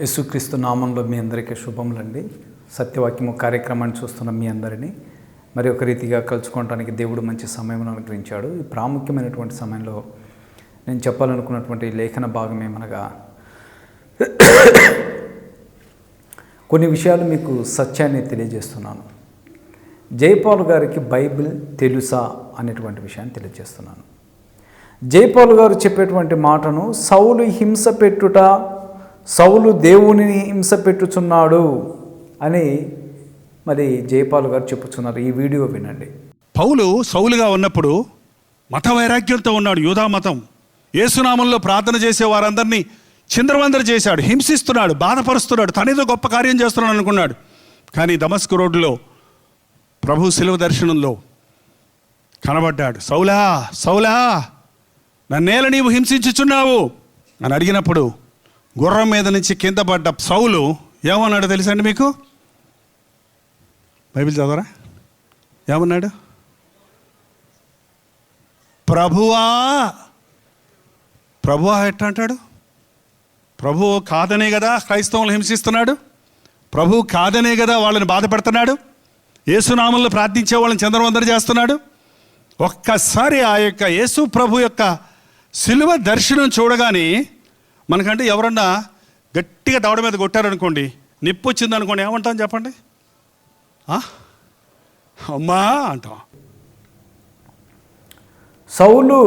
యేసుక్రీస్తు నామంలో మీ అందరికీ శుభములండి. సత్యవాక్యము కార్యక్రమాన్ని చూస్తున్న మీ అందరినీ మరి ఒక రీతిగా కలుసుకోవడానికి దేవుడు మంచి సమయం అనుగ్రహించాడు. ఈ ప్రాముఖ్యమైనటువంటి సమయంలో నేను చెప్పాలనుకున్నటువంటి లేఖన భాగం ఏమనగా కొన్ని విషయాలు మీకు సత్యాన్ని తెలియజేస్తున్నాను. జైపాల్ గారికి బైబిల్ తెలుసా అనేటువంటి విషయాన్ని తెలియజేస్తున్నాను. జైపాల్ గారు చెప్పేటువంటి మాటను సౌలు హింస పెట్టుట సౌలు దేవుని హింస పెట్టుచున్నాడు అని మరి జైపాల్ గారు చెప్పుచున్నారు. ఈ వీడియో వినండి. పౌలు సౌలుగా ఉన్నప్పుడు మత వైరాగ్యంతో ఉన్నాడు. యూదా మతం. ఏసునామంలో ప్రార్థన చేసే వారందరినీ చింద్రవందర చేశాడు. హింసిస్తున్నాడు బాధపరుస్తున్నాడు తనేదో గొప్ప కార్యం చేస్తున్నాడు అనుకున్నాడు. కానీ దమస్కు రోడ్డులో ప్రభు శిలువ దర్శనంలో కనబడ్డాడు. సౌలా సౌలా నన్నేల నీవు హింసించుచున్నావు అని అడిగినప్పుడు గుర్రం మీద నుంచి కింద పడ్డ సౌలు ఏమన్నాడు తెలుసండి మీకు? బైబిల్ చదవరా? ఏమన్నాడు? ప్రభువా! ప్రభువా ఎట్లా అంటాడు? ప్రభు కాదనే కదా క్రైస్తవులు హింసిస్తున్నాడు. ప్రభు కాదనే కదా వాళ్ళని బాధపడుతున్నాడు. యేసునామంలో ప్రార్థించే వాళ్ళని చంద్రవందర చేస్తున్నాడు. ఒక్కసారి ఆ యొక్క యేసు ప్రభు యొక్క సిలువ దర్శనం చూడగానే మనకంటే ఎవరన్నా గట్టిగా దవడ మీద కొట్టారనుకోండి నిప్పు వచ్చింది అనుకోండి ఏమంటాం చెప్పండి? అమ్మా అంటాం. సౌలు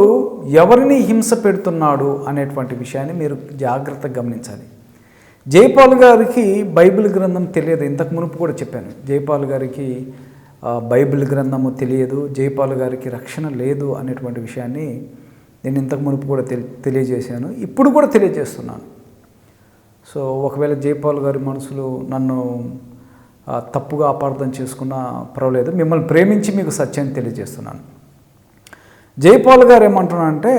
ఎవరిని హింస పెడుతున్నాడు అనేటువంటి విషయాన్ని మీరు జాగ్రత్తగా గమనించాలి. జైపాల్ గారికి బైబిల్ గ్రంథం తెలియదు. ఇంతకు మునుపు కూడా చెప్పాను. జైపాల్ గారికి బైబిల్ గ్రంథము తెలియదు. జైపాల్ గారికి రక్షణ లేదు అనేటువంటి విషయాన్ని నేను ఇంతకు మునుపు కూడా తెలి తెలియజేశాను. ఇప్పుడు కూడా తెలియజేస్తున్నాను. సో ఒకవేళ జైపాల్ గారి మనసులో నన్ను తప్పుగా అపార్థం చేసుకున్నా పర్వాలేదు. మిమ్మల్ని ప్రేమించి మీకు సత్యాన్ని తెలియజేస్తున్నాను. జైపాల్ గారు ఏమంటున్నారంటే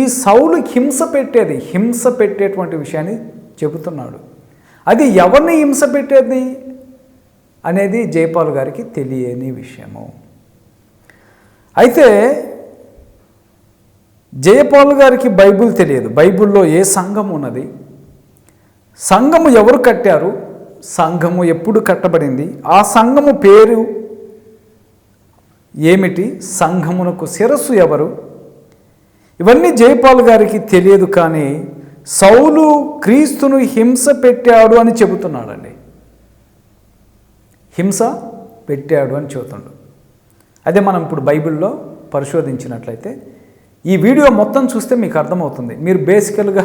ఈ సౌలుకి హింస పెట్టేది హింస పెట్టేటువంటి విషయాన్ని చెబుతున్నాడు. అది ఎవరిని హింస పెట్టేది అనేది జైపాల్ గారికి తెలియని విషయము. అయితే జయపాల్ గారికి బైబిల్ తెలియదు. బైబిల్లో ఏ సంఘం ఉన్నది? సంఘము ఎవరు కట్టారు? సంఘము ఎప్పుడు కట్టబడింది? ఆ సంఘము పేరు ఏమిటి? సంఘమునకు శిరస్సు ఎవరు? ఇవన్నీ జయపాల్ గారికి తెలియదు కానీ సౌలు క్రీస్తును హింస పెట్టాడు అని చెబుతున్నాడండి. హింస పెట్టాడు అని చెబుతుండు. అదే మనం ఇప్పుడు బైబిల్లో పరిశోధించినట్లయితే ఈ వీడియో మొత్తం చూస్తే మీకు అర్థమవుతుంది. మీరు బేసికల్గా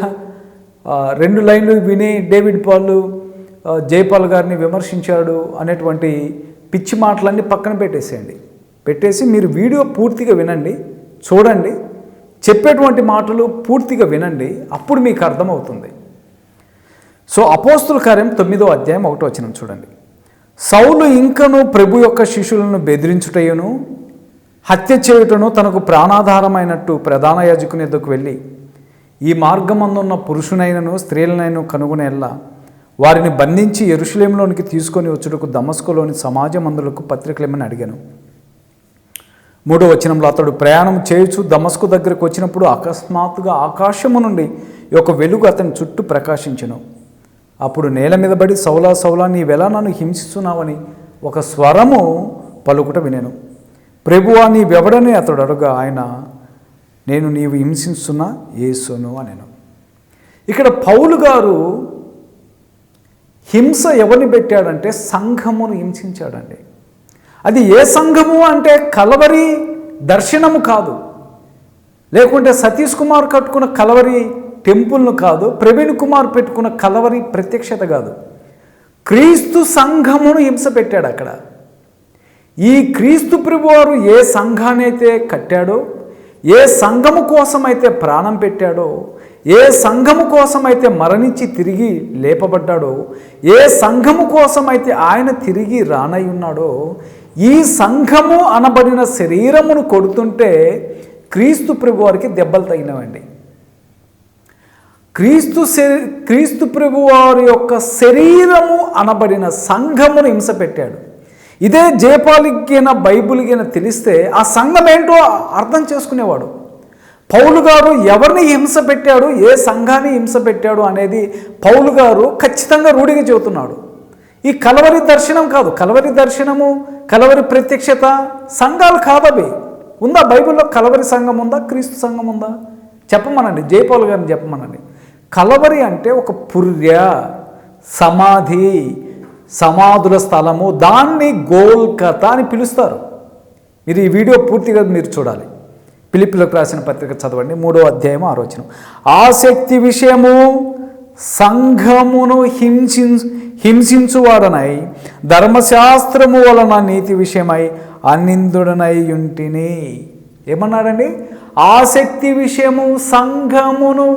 రెండు లైన్లు విని డేవిడ్ పాల్ జైపాల్ గారిని విమర్శించాడు అనేటువంటి పిచ్చి మాటలన్నీ పక్కన పెట్టేసేయండి. పెట్టేసి మీరు వీడియో పూర్తిగా వినండి చూడండి చెప్పేటువంటి మాటలు పూర్తిగా వినండి అప్పుడు మీకు అర్థమవుతుంది. సో అపోస్తుల కార్యం తొమ్మిదో అధ్యాయం ఒకటో వచ్చిన చూడండి. సౌలు ఇంకను ప్రభు యొక్క శిష్యులను బెదిరించుటయును హత్య చేయుటను తనకు ప్రాణాధారమైనట్టు ప్రధాన యాజకుని ఎద్దుకు వెళ్ళి ఈ మార్గమందున్న పురుషునైనను స్త్రీలనైన కనుగొనేలా వారిని బంధించి ఎరుషులేంలోనికి తీసుకొని వచ్చుటకు దమస్కులోని సమాజ మందులకు పత్రికలేమని అడిగాను. మూడో వచనంలో అతడు ప్రయాణం చేయొచ్చు దమస్కు దగ్గరకు వచ్చినప్పుడు అకస్మాత్తుగా ఆకాశము నుండి ఒక వెలుగు అతని చుట్టూ ప్రకాశించను. అప్పుడు నేల మీద పడి సౌలా సౌలా నీవెలా నన్ను హింసిస్తున్నావని ఒక స్వరము పలుకుట వినేను. ప్రభువా నీవెవడని అతడు అడుగా ఆయన నేను నీవు హింసిస్తున్న యేసును అనెను. ఇక్కడ పౌలు గారు హింస ఎవరిని పెట్టాడంటే సంఘమును హింసించాడండి. అది ఏ సంఘము అంటే కలవరి దర్శనము కాదు. లేకుంటే సతీష్ కుమార్ కట్టుకున్న కలవరి టెంపుల్ను కాదు ప్రవీణ్ కుమార్ పెట్టుకున్న కలవరి ప్రత్యక్షత కాదు. క్రీస్తు సంఘమును హింస పెట్టాడు అక్కడ. ఈ క్రీస్తు ప్రభువారు ఏ సంఘానైతే కట్టాడో ఏ సంఘము కోసమైతే ప్రాణం పెట్టాడో ఏ సంఘము కోసమైతే మరణించి తిరిగి లేపబడ్డాడో ఏ సంఘము కోసమైతే ఆయన తిరిగి రానై ఉన్నాడో ఈ సంఘము అనబడిన శరీరమును కొడుతుంటే క్రీస్తు ప్రభువారికి దెబ్బలు తగినవండి. క్రీస్తు క్రీస్తు ప్రభువారి యొక్క శరీరము అనబడిన సంఘమును హింస పెట్టాడు. ఇదే జేపాలిగిన బైబుల్కైనా తెలిస్తే ఆ సంఘం ఏంటో అర్థం చేసుకునేవాడు. పౌలు గారు ఎవరిని హింస పెట్టాడు ఏ సంఘాన్ని హింస పెట్టాడు అనేది పౌలు గారు ఖచ్చితంగా రూఢిగా చెబుతున్నాడు. ఈ కలవరి దర్శనం కాదు. కలవరి దర్శనము కలవరి ప్రత్యక్షత సంఘాలు కాదవి. ఉందా బైబిల్లో కలవరి సంఘం ఉందా క్రీస్తు సంఘం ఉందా? చెప్పమనండి జయపౌల్ గారిని చెప్పమనండి. కలవరి అంటే ఒక పుర్య సమాధి. సమాధుల స్థలము దాన్ని గోల్కత అని పిలుస్తారు. మీరు ఈ వీడియో పూర్తిగా మీరు చూడాలి. పిలిపిలకు రాసిన పత్రిక చదవండి మూడో అధ్యాయం ఆలోచన ఆసక్తి విషయము సంఘమును హింసి హింసించువాడనై ధర్మశాస్త్రము వలన నీతి విషయమై అనిందుడనై ఉంటిని. ఏమన్నాడండి? ఆసక్తి విషయము సంఘమును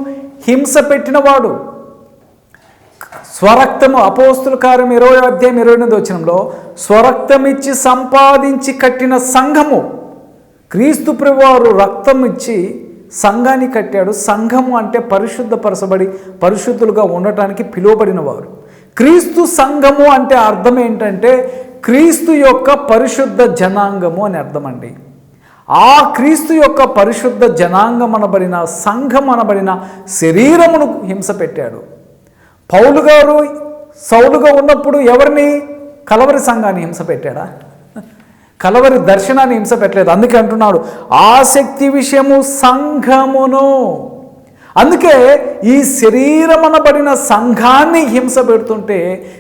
హింస పెట్టినవాడు. స్వరక్తము అపోస్తుల కార్యం ఇరవై అధ్యాయం ఇరవై ఎనిమిది వచ్చినంలో స్వరక్తం ఇచ్చి సంపాదించి కట్టిన సంఘము క్రీస్తు ప్రభువారు రక్తం ఇచ్చి సంఘాన్ని కట్టాడు. సంఘము అంటే పరిశుద్ధపరచబడి పరిశుద్ధులుగా ఉండటానికి పిలువబడిన వారు క్రీస్తు సంఘము అంటే అర్థం ఏంటంటే క్రీస్తు యొక్క పరిశుద్ధ జనాంగము అని అర్థం అండి ఆ క్రీస్తు యొక్క పరిశుద్ధ జనాంగం అనబడిన సంఘం అనబడిన శరీరమును హింస పెట్టాడు. పౌలు గారు సౌలుగా ఉన్నప్పుడు ఎవరిని? కలవరి సంఘాన్ని హింస పెట్టాడా? కలవరి దర్శనాన్ని హింస పెట్టలేదు. అందుకే అంటున్నాడు ఆసక్తి విషయము సంఘమును. అందుకే ఈ శరీరమనబడిన సంఘాన్ని హింస పెడుతుంటే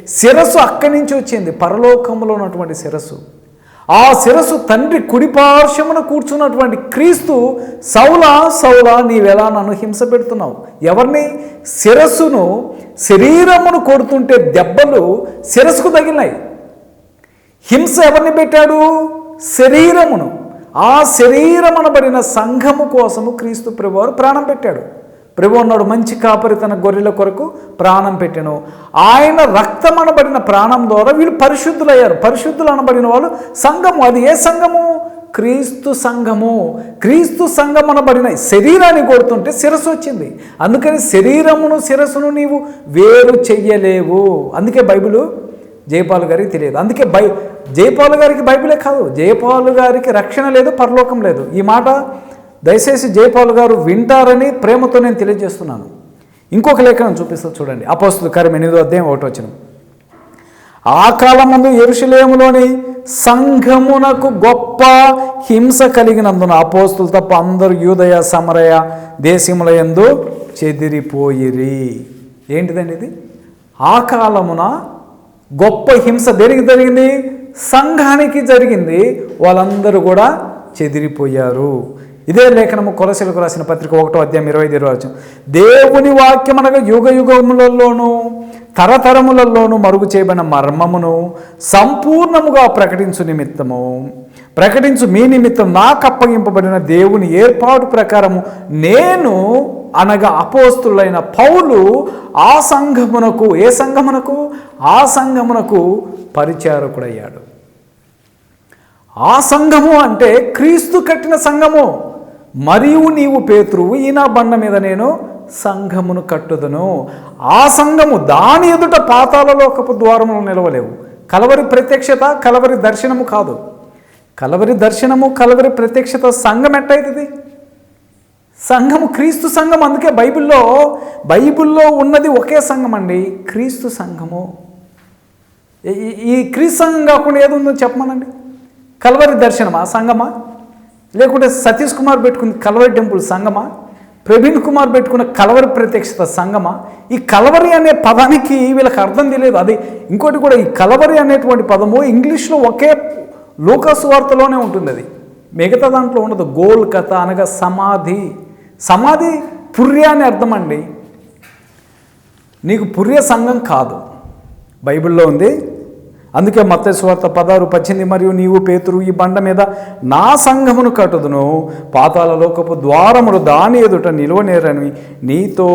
శిరస్సు అక్కడి నుంచి వచ్చింది. పరలోకంలో ఉన్నటువంటి శిరస్సు. ఆ శిరస్సు తండ్రి కుడిపార్శ్వమున కూర్చున్నటువంటి క్రీస్తు సౌలా సౌలా నీవెలా నన్ను హింస పెడుతున్నావు? ఎవరిని? శిరస్సును శరీరమును కొడుతుంటే దెబ్బలు శిరస్సుకు తగిలినాయి. హింస ఎవరిని పెట్టాడు? శరీరమును. ఆ శరీరమనబడిన సంఘము కోసము క్రీస్తు ప్రభువారు ప్రాణం పెట్టాడు. ప్రభు అన్నాడు మంచి కాపరి తన గొర్రెల కొరకు ప్రాణం పెట్టాను. ఆయన రక్తం అనబడిన ప్రాణం ద్వారా వీళ్ళు పరిశుద్ధులయ్యారు. పరిశుద్ధులు అనబడిన వాళ్ళు సంఘము. అది ఏ సంఘము? క్రీస్తు సంఘము. క్రీస్తు సంఘం అనబడిన శరీరాన్ని కొడుతుంటే శిరస్సు వచ్చింది. అందుకని శరీరమును శిరస్సును నీవు వేరు చెయ్యలేవు. అందుకే బైబిలు జయపాల్ గారికి తెలియదు. అందుకే బై జయపాల్ గారికి బైబిలే కాదు. జయపాల్ గారికి రక్షణ లేదు పరలోకం లేదు. ఈ మాట దయచేసి జయపాల్ గారు వింటారని ప్రేమతో నేను తెలియజేస్తున్నాను. ఇంకొక లేఖనం చూపిస్తా చూడండి. అపోస్తుల కార్యం ఎనిమిదో అధ్యాయం ఒకటి వచ్చిన ఆ కాలం ముందు ఎరుషులేములోని సంఘమునకు గొప్ప హింస కలిగినందున అపోస్తులు తప్ప అందరూ యూదయ సమరయ దేశముల యందు చెదిరిపోయిరి. ఏంటిదండి ఇది? ఆ కాలమున గొప్ప హింస దేనికి జరిగింది? సంఘానికి జరిగింది. వాళ్ళందరూ కూడా చెదిరిపోయారు. ఇదే లేఖనము కొలసీలకు రాసిన పత్రిక ఒకటో అధ్యాయం ఇరవై ఐదు ఇరవై దేవుని వాక్యం అనగా యుగ యుగములలోనూ తరతరములలోనూ మరుగు చేయబడిన మర్మమును సంపూర్ణముగా ప్రకటించు నిమిత్తము. ప్రకటించు మీ నిమిత్తం నాకు అప్పగింపబడిన దేవుని ఏర్పాటు ప్రకారము నేను అనగా అపోస్తులైన పౌలు ఆ సంఘమునకు ఏ సంఘమునకు? ఆ సంఘమునకు పరిచారకుడయ్యాడు. ఆ సంఘము అంటే క్రీస్తు కట్టిన సంఘము. మరియు నీవు పేతురువు ఈ నా బండ మీద నేను సంఘమును కట్టుదును. ఆ సంఘము దాని ఎదుట పాతాలలోకపు ద్వారములు నిలవలేవు. కలవరి ప్రత్యక్షత కలవరి దర్శనము కాదు. కలవరి దర్శనము కలవరి ప్రత్యక్షత సంఘం ఎట్టయితుంది? సంఘము క్రీస్తు సంఘం అందుకే బైబిల్లో బైబిల్లో ఉన్నది ఒకే సంఘం అండి క్రీస్తు సంఘము. ఈ- క్రీస్తు సంఘం కాకుండా ఏది ఉందో చెప్పమనండి. కలవరి దర్శనమా సంఘమా? లేకుంటే సతీష్ కుమార్ పెట్టుకున్న కలవరి టెంపుల్ సంగమా? ప్రవీణ్ కుమార్ పెట్టుకున్న కలవరి ప్రత్యక్షత సంఘమా ఈ కలవరి అనే పదానికి వీళ్ళకి అర్థం తెలియదు. అది ఇంకోటి కూడా ఈ కలవరి అనేటువంటి పదము ఇంగ్లీష్లో ఒకే లోకసువార్తలోనే ఉంటుంది అది. మిగతా దాంట్లో ఉండదు. గోల్ కథ అనగా సమాధి. సమాధి పుర్య అని అర్థం అండి. నీకు పుర్య సంఘం కాదు. బైబిల్లో ఉంది. అందుకే మత్తస్వార్త పదారు పచ్చింది మరియు నీవు పేతురు ఈ బండ మీద నా సంఘమును కట్టుదును. పాతాల లోకపు ద్వారములు దాని ఎదుట నిలువనేరని నీతో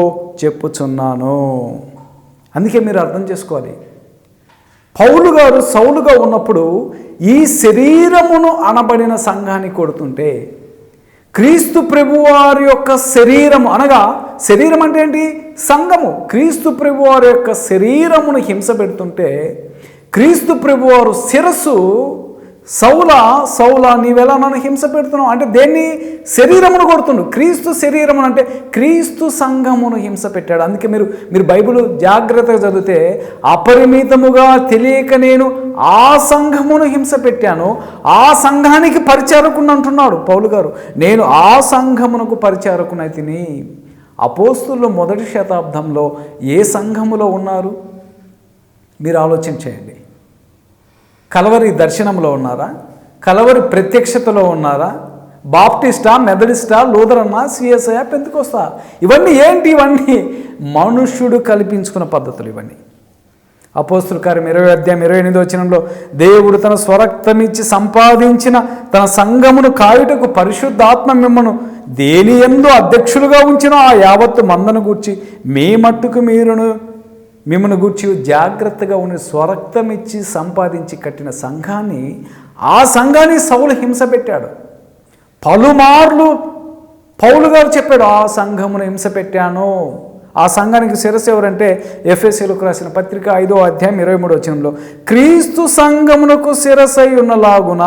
చెప్పుచున్నాను. అందుకే మీరు అర్థం చేసుకోవాలి. పౌలు గారు సౌలుగా ఉన్నప్పుడు ఈ శరీరమును అనబడిన సంఘాన్ని కొడుతుంటే క్రీస్తు ప్రభువారి యొక్క శరీరము అనగా శరీరం అంటే ఏంటి? సంఘము. క్రీస్తు ప్రభువారి యొక్క శరీరమును హింస పెడుతుంటే క్రీస్తు ప్రభువారు శిరస్సు సౌల సౌల నీవెలా నన్ను హింస పెడుతున్నావు? అంటే దేన్ని? శరీరమును కొడుతుండు. క్రీస్తు శరీరమును అంటే క్రీస్తు సంఘమును హింస పెట్టాడు. అందుకే మీరు మీరు బైబిల్ జాగ్రత్తగా చదివితే అపరిమితముగా తెలియక నేను ఆ సంఘమును హింస పెట్టాను. ఆ సంఘానికి పరిచారకుని అంటున్నాడు పౌలు గారు. నేను ఆ సంఘమునకు పరిచారకునై తిని. అపోస్తులు మొదటి శతాబ్దంలో ఏ సంఘములో ఉన్నారు? మీరు ఆలోచన చేయండి. కలవరి దర్శనంలో ఉన్నారా? కలవరి ప్రత్యక్షతలో ఉన్నారా? బాప్టిస్టా మెథడిస్టా లూదరన్నా సిఎస్ఐ పెందుకొస్తా ఇవన్నీ ఏంటి ఇవన్నీ? మనుష్యుడు కల్పించుకున్న పద్ధతులు ఇవన్నీ. అపోస్తుల కార్యం ఇరవై అధ్యాయం ఇరవై ఎనిమిది వచనంలో దేవుడు తన స్వరక్తమిచ్చి సంపాదించిన తన సంఘమును కాయుటకు పరిశుద్ధాత్మ మిమ్మను దేని ఎందు అధ్యక్షులుగా ఉంచిన ఆ యావత్తు మందను గూర్చి మీ మట్టుకు మీరును మిమ్మల్ని గూర్చి జాగ్రత్తగా ఉండి స్వరక్తం ఇచ్చి సంపాదించి కట్టిన సంఘాన్ని ఆ సంఘాన్ని సౌలు హింస పెట్టాడు. పలుమార్లు పౌలు గారు చెప్పాడు ఆ సంఘమును హింస పెట్టాను. ఆ సంఘానికి శిరస్సు ఎవరంటే ఎఫ్ఎస్సీలకు రాసిన పత్రిక ఐదో అధ్యాయం ఇరవై మూడో వచనంలో క్రీస్తు సంఘమునకు శిరసై ఉన్నలాగున?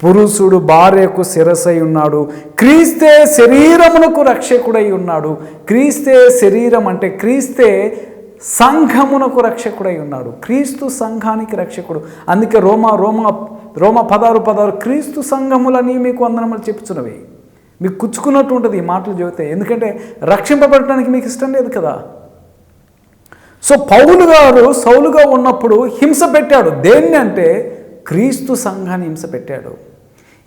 పురుషుడు భార్యకు శిరసై ఉన్నాడు క్రీస్తే శరీరమునకు రక్షకుడై ఉన్నాడు. క్రీస్తే శరీరం అంటే క్రీస్తే సంఘమునకు రక్షకుడై ఉన్నాడు. క్రీస్తు సంఘానికి రక్షకుడు. అందుకే రోమా రోమా రోమ పదారు పదారు క్రీస్తు సంఘములని మీకు వందనములు చెప్పుచున్నవి. మీకు కుచ్చుకున్నట్టు ఉంటుంది ఈ మాటలు చెబితే. ఎందుకంటే రక్షింపబడటానికి మీకు ఇష్టం లేదు కదా. సో పౌలు గారు సౌలుగా ఉన్నప్పుడు హింస పెట్టాడు. దేన్ని అంటే క్రీస్తు సంఘాన్ని హింస పెట్టాడు.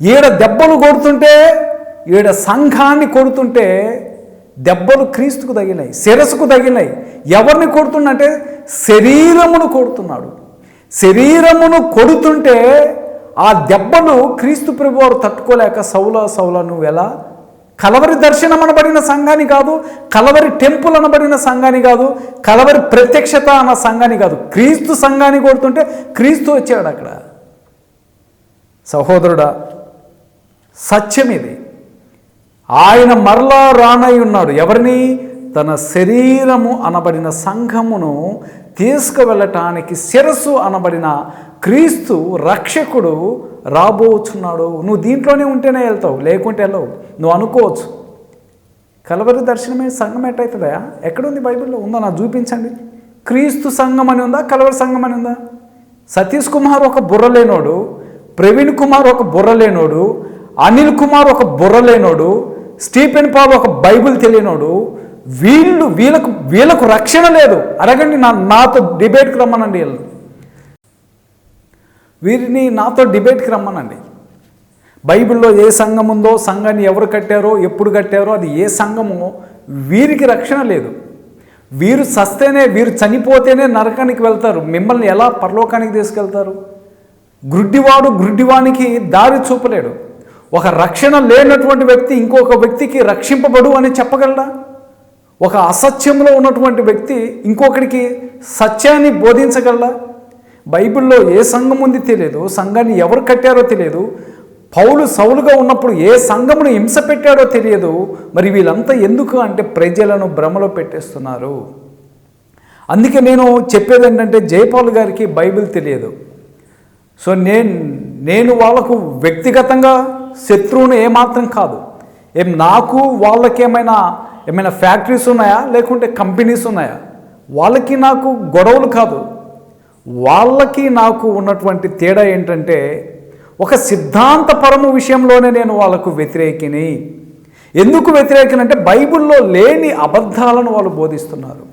ఈడ దెబ్బలు కొడుతుంటే ఈడ సంఘాన్ని కొడుతుంటే దెబ్బలు క్రీస్తుకు తగినాయి శిరస్సుకు తగినాయి ఎవరిని కొడుతుండంటే శరీరమును కొడుతున్నాడు. శరీరమును కొడుతుంటే ఆ దెబ్బను క్రీస్తు ప్రభు వారు తట్టుకోలేక సౌల సౌల నువ్వు ఎలా? కలవరి దర్శనం అనబడిన సంఘాన్ని కాదు కలవరి టెంపుల్ అనబడిన సంఘాన్ని కాదు కలవరి ప్రత్యక్షత అన్న సంఘాన్ని కాదు. క్రీస్తు సంఘాన్ని కొడుతుంటే క్రీస్తు వచ్చాడు అక్కడ. సహోదరుడా సత్యం ఇది. ఆయన మరలా రానై ఉన్నాడు ఎవరిని? తన శరీరము అనబడిన సంఘమును తీసుకువెళ్ళటానికి శిరస్సు అనబడిన క్రీస్తు రక్షకుడు రాబోచున్నాడు. నువ్వు దీంట్లోనే ఉంటేనే వెళ్తావు లేకుంటే వెళ్ళవు. నువ్వు అనుకోవచ్చు. కలవరి దర్శనమే సంఘం ఎట్టయితుందా? ఎక్కడుంది బైబిల్లో? ఉందో? నాకు చూపించండి. క్రీస్తు సంఘం అని ఉందా? కలవరి సంఘం అని ఉందా? సతీష్ కుమార్ ఒక బుర్రలేనోడు ప్రవీణ్ కుమార్ ఒక బుర్రలేనోడు అనిల్ కుమార్ ఒక బుర్రలేనోడు స్టీఫెన్ పాల్ ఒక బైబిల్ తెలియనోడు వీళ్ళు వీళ్ళకు వీళ్ళకు రక్షణ లేదు. అడగండి నా నాతో డిబేట్కి రమ్మనండి. వీళ్ళు వీరిని నాతో డిబేట్కి రమ్మనండి. బైబిల్లో ఏ సంఘం ఉందో సంఘాన్ని ఎవరు కట్టారో ఎప్పుడు కట్టారో అది ఏ సంఘమో వీరికి రక్షణ లేదు. వీరు సస్తేనే వీరు చనిపోతేనే నరకానికి వెళ్తారు. మిమ్మల్ని ఎలా పరలోకానికి తీసుకెళ్తారు? గ్రుడ్డివాడు గ్రుడ్డివానికి దారి చూపలేడు. ఒక రక్షణ లేనటువంటి వ్యక్తి ఇంకొక వ్యక్తికి రక్షింపబడు అని చెప్పగలడా? ఒక అసత్యంలో ఉన్నటువంటి వ్యక్తి ఇంకొకరికి సత్యాన్ని బోధించగలడా? బైబిల్లో ఏ సంఘం ఉంది తెలియదు సంఘాన్ని ఎవరు కట్టారో తెలియదు. పౌలు సౌలుగా ఉన్నప్పుడు ఏ సంఘమును హింస పెట్టాడో తెలియదు. మరి వీళ్ళంతా ఎందుకు అంటే ప్రజలను భ్రమలో పెట్టేస్తున్నారు. అందుకే నేను చెప్పేది ఏంటంటే జయపాల్ గారికి బైబిల్ తెలియదు. సో నేను నేను వాళ్ళకు వ్యక్తిగతంగా శత్రువును ఏమాత్రం కాదు. ఏం నాకు వాళ్ళకి ఏమైనా ఏమైనా ఫ్యాక్టరీస్ ఉన్నాయా? లేకుంటే కంపెనీస్ ఉన్నాయా? వాళ్ళకి నాకు గొడవలు కాదు. వాళ్ళకి నాకు ఉన్నటువంటి తేడా ఏంటంటే ఒక సిద్ధాంతపరము విషయంలోనే నేను వాళ్ళకు వ్యతిరేకిని. ఎందుకు వ్యతిరేకిని అంటే బైబిల్లో లేని అబద్ధాలను వాళ్ళు బోధిస్తున్నారు.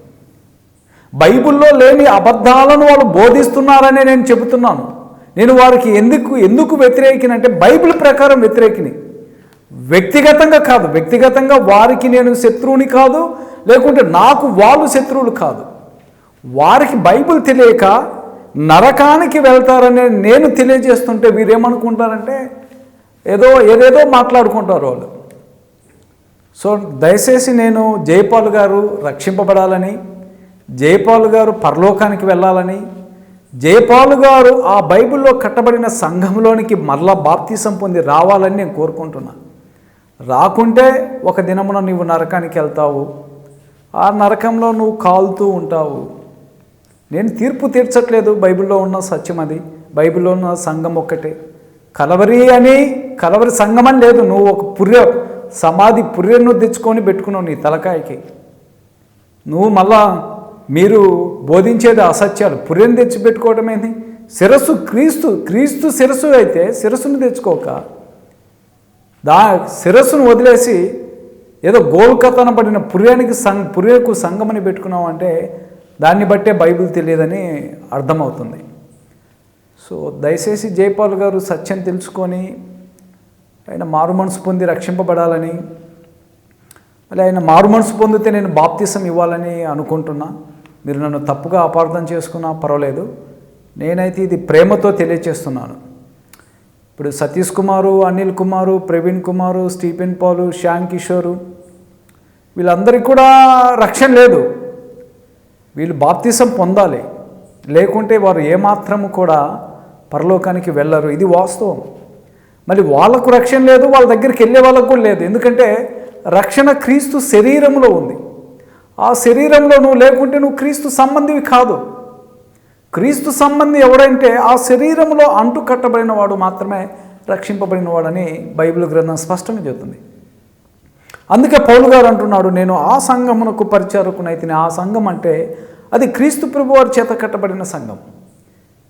బైబిల్లో లేని అబద్ధాలను వాళ్ళు బోధిస్తున్నారనే నేను చెబుతున్నాను. నేను వారికి ఎందుకు ఎందుకు వ్యతిరేకిని అంటే బైబిల్ ప్రకారం వ్యతిరేకిని. వ్యక్తిగతంగా కాదు వ్యక్తిగతంగా వారికి నేను శత్రువుని కాదు లేకుంటే నాకు వాళ్ళు శత్రువులు కాదు. వారికి బైబిల్ తెలియక నరకానికి వెళ్తారని నేను తెలియజేస్తుంటే వీరేమనుకుంటారంటే ఏదో ఏదేదో మాట్లాడుకుంటారు వాళ్ళు. సో దయచేసి నేను జయపాల్ గారు రక్షింపబడాలని జయపాల్ గారు పరలోకానికి వెళ్ళాలని జయపాల్ గారు ఆ బైబిల్లో కట్టబడిన సంఘంలోనికి మరలా బాప్తీసం పొంది రావాలని నేను కోరుకుంటున్నా. రాకుంటే ఒక దినమున నువ్వు నరకానికి వెళ్తావు. ఆ నరకంలో నువ్వు కాలుతూ ఉంటావు. నేను తీర్పు తీర్చట్లేదు బైబిల్లో ఉన్న సత్యం అది. బైబిల్లో ఉన్న సంఘం ఒక్కటే. కలవరి అని కలవరి సంఘం అని లేదు. నువ్వు ఒక పుర్రె సమాధి పుర్రెను తెచ్చుకొని పెట్టుకున్నావు నీ తలకాయకి. నువ్వు మళ్ళా మీరు బోధించేది అసత్యాలు. పుర్రెను తెచ్చి ఏంది? శిరస్సు క్రీస్తు క్రీస్తు శిరస్సు అయితే శిరస్సును తెచ్చుకోక దా శిరస్సును వదిలేసి ఏదో గోల్కతన పడిన పుర్యానికి సం పుర్యకు సంగమని పెట్టుకున్నావు అంటే దాన్ని బట్టే బైబిల్ తెలియదని అర్థమవుతుంది. సో దయచేసి జైపాల్ గారు సత్యం తెలుసుకొని ఆయన మారు మనసు పొంది రక్షింపబడాలని మళ్ళీ ఆయన మారు మనసు పొందితే నేను బాప్తిసం ఇవ్వాలని అనుకుంటున్నా. మీరు నన్ను తప్పుగా అపార్థం చేసుకున్నా పర్వాలేదు. నేనైతే ఇది ప్రేమతో తెలియచేస్తున్నాను. ఇప్పుడు సతీష్ కుమారు అనిల్ కుమారు ప్రవీణ్ కుమారు స్టీఫెన్ పాలు శ్యామ్ కిషోరు వీళ్ళందరికీ కూడా రక్షణ లేదు. వీళ్ళు బాప్తిసం పొందాలి. లేకుంటే వారు ఏమాత్రము కూడా పరలోకానికి వెళ్ళరు. ఇది వాస్తవం. మరి వాళ్ళకు రక్షణ లేదు వాళ్ళ దగ్గరికి వెళ్ళే వాళ్ళకు కూడా లేదు. ఎందుకంటే రక్షణ క్రీస్తు శరీరంలో ఉంది. ఆ శరీరంలో నువ్వు లేకుంటే నువ్వు క్రీస్తు సంబంధివి కాదు. క్రీస్తు సంబంధి ఎవడంటే ఆ శరీరంలో అంటు కట్టబడిన వాడు మాత్రమే రక్షింపబడిన వాడని బైబిల్ గ్రంథం స్పష్టంగా చెబుతుంది. అందుకే పౌలు గారు అంటున్నాడు నేను ఆ సంఘమునకు పరిచారకునైతే ఆ సంఘం అంటే అది క్రీస్తు ప్రభు వారి చేత కట్టబడిన సంఘం.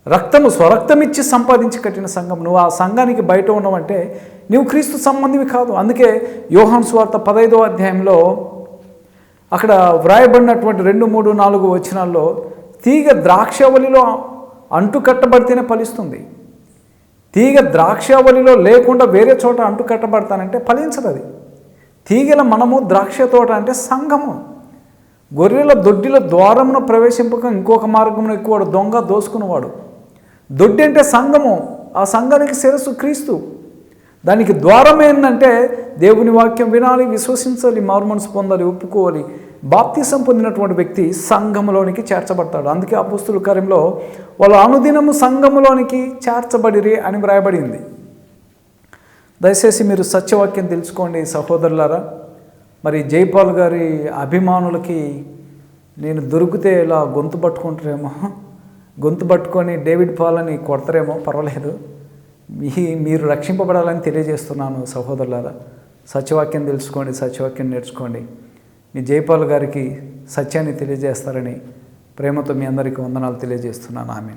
రక్తము స్వరక్తం ఇచ్చి సంపాదించి కట్టిన సంఘం. నువ్వు ఆ సంఘానికి బయట ఉన్నావంటే నువ్వు క్రీస్తు సంబంధివి కాదు. అందుకే యోహాన్ స్వార్త పదైదో అధ్యాయంలో అక్కడ వ్రాయబడినటువంటి రెండు మూడు నాలుగు వచనాల్లో తీగ ద్రాక్షవలిలో అంటు కట్టబడితేనే ఫలిస్తుంది. తీగ ద్రాక్షవలిలో లేకుండా వేరే చోట అంటు కట్టబడతానంటే ఫలించదు అది. తీగల మనము ద్రాక్ష తోట అంటే సంఘము. గొర్రెల దొడ్డిల ద్వారమును ప్రవేశింపక ఇంకొక మార్గమును ఎక్కువ దొంగ దోసుకునేవాడు దొడ్డి అంటే సంఘము. ఆ సంఘానికి శిరస్సు క్రీస్తు. దానికి ద్వారం ఏంటంటే దేవుని వాక్యం వినాలి విశ్వసించాలి మార్మన్స్ పొందాలి ఒప్పుకోవాలి. బాప్తిసం పొందినటువంటి వ్యక్తి సంఘంలోనికి చేర్చబడతాడు. అందుకే ఆ కార్యంలో వాళ్ళు అనుదినము సంఘములోనికి చేర్చబడిరి అని వ్రాయబడింది. దయచేసి మీరు సత్యవాక్యం తెలుసుకోండి సహోదరులారా. మరి జైపాల్ గారి అభిమానులకి నేను దొరికితే ఇలా గొంతు పట్టుకుంటారేమో. గొంతు పట్టుకొని డేవిడ్ పాలని కొడతారేమో పర్వాలేదు. మీ మీరు రక్షింపబడాలని తెలియజేస్తున్నాను సహోదరులారా. సత్యవాక్యం తెలుసుకోండి సత్యవాక్యం నేర్చుకోండి. మీ జైపాల్ గారికి సత్యాన్ని తెలియజేస్తారని ప్రేమతో మీ అందరికీ వందనాలు తెలియజేస్తున్నాను. ఆమె